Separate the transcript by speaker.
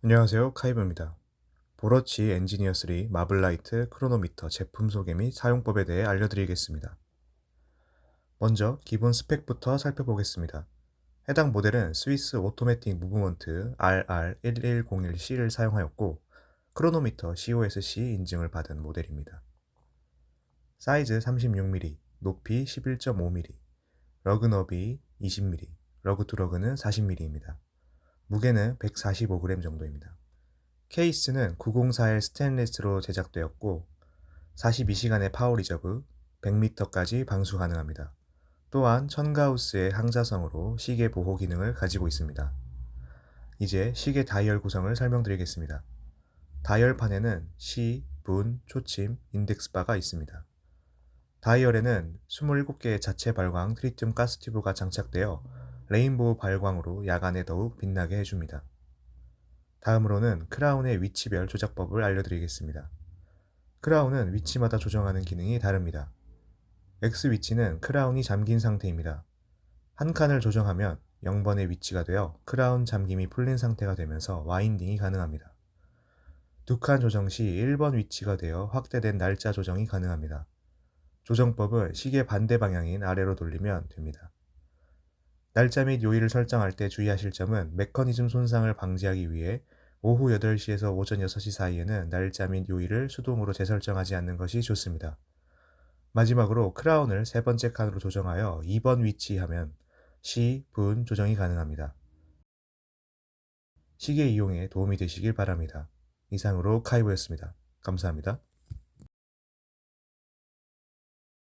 Speaker 1: 안녕하세요. 카이브입니다. 보러치 엔지니어 3 마블라이트 크로노미터 제품 소개 및 사용법에 대해 알려드리겠습니다. 먼저 기본 스펙부터 살펴보겠습니다. 해당 모델은 스위스 오토매틱 무브먼트 RR1101C를 사용하였고 크로노미터 COSC 인증을 받은 모델입니다. 사이즈 36mm, 높이 11.5mm, 러그 너비 20mm, 러그 투 러그는 40mm입니다. 무게는 145g 정도입니다. 케이스는 904L 스테인리스로 제작되었고 42시간의 파워 리저브, 100m까지 방수 가능합니다. 또한 1000가우스의 항자성으로 시계 보호 기능을 가지고 있습니다. 이제 시계 다이얼 구성을 설명드리겠습니다. 다이얼판에는 시, 분, 초침, 인덱스 바가 있습니다. 다이얼에는 27개의 자체 발광 트리튬 가스 튜브가 장착되어 레인보우 발광으로 야간에 더욱 빛나게 해줍니다. 다음으로는 크라운의 위치별 조작법을 알려드리겠습니다. 크라운은 위치마다 조정하는 기능이 다릅니다. X 위치는 크라운이 잠긴 상태입니다. 한 칸을 조정하면 0번의 위치가 되어 크라운 잠김이 풀린 상태가 되면서 와인딩이 가능합니다. 두 칸 조정 시 1번 위치가 되어 확대된 날짜 조정이 가능합니다. 조정법은 시계 반대 방향인 아래로 돌리면 됩니다. 날짜 및 요일을 설정할 때 주의하실 점은 메커니즘 손상을 방지하기 위해 오후 8시에서 오전 6시 사이에는 날짜 및 요일을 수동으로 재설정하지 않는 것이 좋습니다. 마지막으로 크라운을 세 번째 칸으로 조정하여 2번 위치하면 시, 분 조정이 가능합니다. 시계 이용에 도움이 되시길 바랍니다. 이상으로 카이브였습니다. 감사합니다.